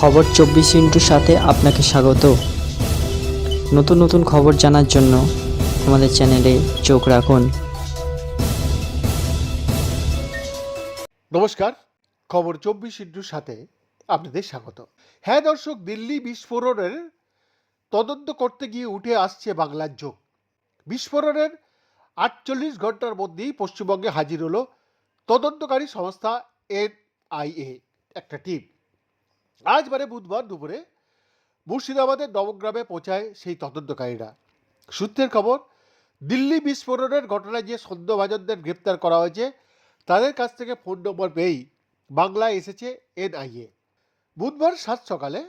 খবর চব্বিশ ইন্টুর সাথে আপনাকে স্বাগত। নতুন নতুন খবর জানার জন্য আমাদের চ্যানেলে চোখ রাখুন। নমস্কার, খবর চব্বিশ ইন্টুর সাথে আপনাদের স্বাগত। হ্যাঁ দর্শক, দিল্লি বিস্ফোরণের তদন্ত করতে গিয়ে উঠে আসছে বাংলার যোগ। বিস্ফোরণের আটচল্লিশ ঘণ্টার মধ্যেই পশ্চিমবঙ্গে হাজির হলো তদন্তকারী সংস্থা এনআইএ, একটা টিম। আজ মানে বুধবার দুপুরে মুর্শিদাবাদের নবগ্রামে পৌঁছায় সেই তদন্তকারীরা। সূত্রের খবর, দিল্লি বিস্ফোরণের ঘটনায় যে সন্দেহভাজনদের গ্রেপ্তার করা হয়েছে, তাদের কাছ থেকে ফোন নম্বর পেয়েই বাংলায় এসেছে এনআইএ। বুধবার সাত সকালে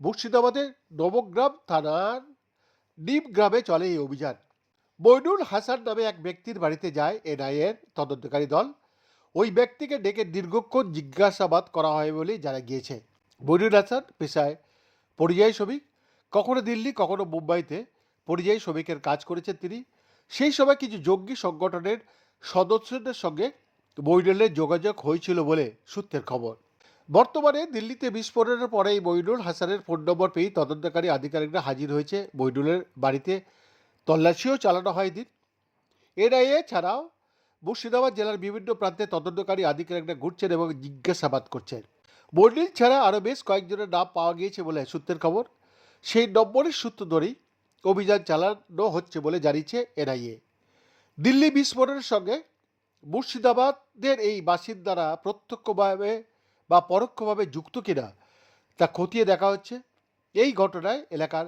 মুর্শিদাবাদের নবগ্রাম থানার নিম গ্রামে চলে এই অভিযান। মইনুল হাসান নামে এক ব্যক্তির বাড়িতে যায় এনআইএর তদন্তকারী দল। ওই ব্যক্তিকে ডেকে দীর্ঘক্ষণ জিজ্ঞাসাবাদ করা হয় বলে জানা গিয়েছে। মইনুল হাসান পেশায় পরিযায়ী শ্রমিক। কখনো দিল্লি, কখনো মুম্বাইতে পরিযায়ী শ্রমিকের কাজ করেছেন তিনি। সেই সময় কিছু জঙ্গি সংগঠনের সদস্যদের সঙ্গে মইনুলের যোগাযোগ হয়েছিল বলে সূত্রের খবর। বর্তমানে দিল্লিতে বিস্ফোরণের পরে এই মইনুল হাসানের ফোন নম্বর পেয়েই তদন্তকারী আধিকারিকরা হাজির হয়েছে। মইনুলের বাড়িতে তল্লাশিও চালানো হয় দিন এনআইএ ছাড়াও মুর্শিদাবাদ জেলার বিভিন্ন প্রান্তে তদন্তকারী আধিকারিকরা ঘুরছেন এবং জিজ্ঞাসাবাদ করছেন। মন্ডিল ছাড়া আরও বেশ কয়েকজনের নাম পাওয়া গিয়েছে বলে সূত্রের খবর। সেই নম্বরের সূত্র ধরেই অভিযান চালানো হচ্ছে বলে জানিয়েছে এনআইএ। দিল্লি বিস্ফোরণের সঙ্গে মুর্শিদাবাদের এই বাসিন্দারা প্রত্যক্ষভাবে বা পরোক্ষভাবে যুক্ত কিনা তা খতিয়ে দেখা হচ্ছে। এই ঘটনায় এলাকার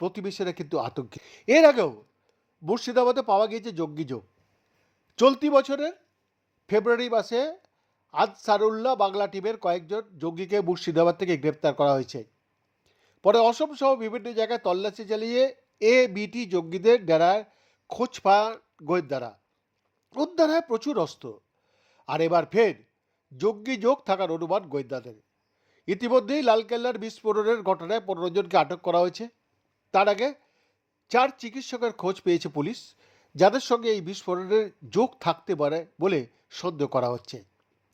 প্রতিবেশীরা কিন্তু আতঙ্কে। এর আগেও মুর্শিদাবাদে পাওয়া গিয়েছে জঙ্গি যোগ চলতি বছরের ফেব্রুয়ারি মাসে আনসারুল্লাহ বাংলা টিমের কয়েকজন জঙ্গিকে মুর্শিদাবাদ থেকে গ্রেপ্তার করা হয়েছে। পরে অসম সহ বিভিন্ন জায়গায় তল্লাশি চালিয়ে এ বিটি জঙ্গিদের ডেরায় খোঁজ পান গোয়েন্দারা। উদ্ধার হয় প্রচুর অস্ত্র। আর এবার ফের জঙ্গি যোগ থাকার অনুমান গোয়েন্দাদের। ইতিমধ্যেই লালকেল্লার বিস্ফোরণের ঘটনায় পনেরো জনকে আটক করা হয়েছে। তার আগে চার চিকিৎসকের খোঁজ পেয়েছে পুলিশ, যাদের সঙ্গে এই বিস্ফোরণের যোগ থাকতে পারে বলে সন্দেহ করা হচ্ছে।